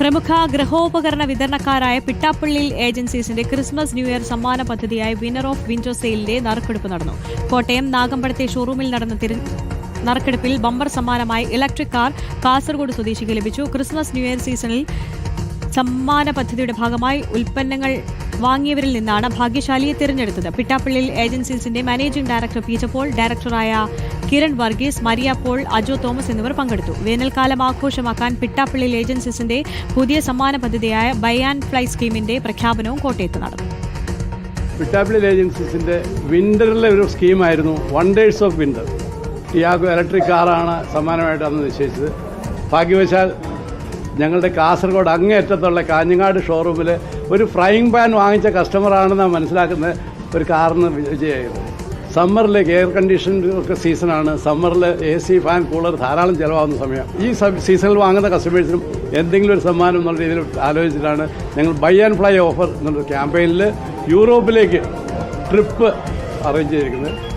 പ്രമുഖ ഗ്രഹോപകരണ വിതരണക്കാരായ പിട്ടാപ്പള്ളിയിൽ ഏജൻസീസിന്റെ ക്രിസ്മസ് ന്യൂ ഇയർ സമ്മാന പദ്ധതിയായ വിന്നർ ഓഫ് വിൻഡോ സെയിലിന്റെ നറുക്കെടുപ്പ് നടന്നു. കോട്ടയം നാഗമ്പടത്തെ ഷോറൂമിൽ നടന്ന നറുക്കെടുപ്പിൽ ബമ്പർ സമ്മാനമായി ഇലക്ട്രിക് കാർ കാസർഗോഡ് സ്വദേശിക്ക് ലഭിച്ചു. ക്രിസ്മസ് ന്യൂ ഇയർ സീസണിൽ സമ്മാന പദ്ധതിയുടെ ഭാഗമായി ഉൽപ്പന്നങ്ങൾ വാങ്ങിയവരിൽ നിന്നാണ് ഭാഗ്യശാലിയെ തിരഞ്ഞെടുത്തത്. പിട്ടാപ്പള്ളിയിൽ ഏജൻസീസിന്റെ മാനേജിംഗ് ഡയറക്ടർ പീറ്റർ പോൾ ഡയറക്ടറായ Kiran Varghese Maria Paul Ajo Thomas എന്നിവർ പങ്കെടുത്തു. വേനൽക്കാലം ആഘോഷമാക്കാൻ പിട്ടാപ്പള്ളിയിൽ ഏജൻസീസിന്റെ പുതിയ സമ്മാന പദ്ധതിയായ ബൈ ആൻഡ് ഫ്ലൈ സ്കീമിന്റെ പ്രഖ്യാപനവും കോട്ടയത്ത് നടന്നു. പിട്ടാപ്പള്ളിയിൽ ഏജൻസീസിന്റെ വിന്ററിലെ ഒരു സ്കീമായിരുന്നു wonders of winter Tiago electric കാറാണ് സമ്മാനമായിട്ട് അന്ന് നിശ്ചയിച്ചത്. ഭാഗ്യവശാൽ ഞങ്ങളുടെ കാസർഗോഡ് അങ്ങേയറ്റത്തുള്ള കാഞ്ഞങ്ങാട് ഷോറൂമിൽ ഒരു ഫ്രൈങ് പാൻ വാങ്ങിച്ച കസ്റ്റമറാണെന്ന് മനസ്സിലാക്കുന്ന ഒരു കാറിന് വിജയമായിരുന്നു സമ്മറിൽ എയർ കണ്ടീഷൻ ഒക്കെ സീസണാണ് സമ്മറിൽ എ സി ഫാൻ കൂളർ ധാരാളം ചിലവാകുന്ന സമയം. ഈ സീസണിൽ വാങ്ങുന്ന കസ്റ്റമേഴ്സിനും എന്തെങ്കിലും ഒരു സമ്മാനം എന്നുള്ള രീതിയിൽ ആലോചിച്ചിട്ടാണ് ഞങ്ങൾ ബൈ ആൻഡ് ഫ്ലൈ ഓഫർ എന്നുള്ള ക്യാമ്പയിനിൽ യൂറോപ്പിലേക്ക് ട്രിപ്പ് അറേഞ്ച് ചെയ്തിരിക്കുന്നത്.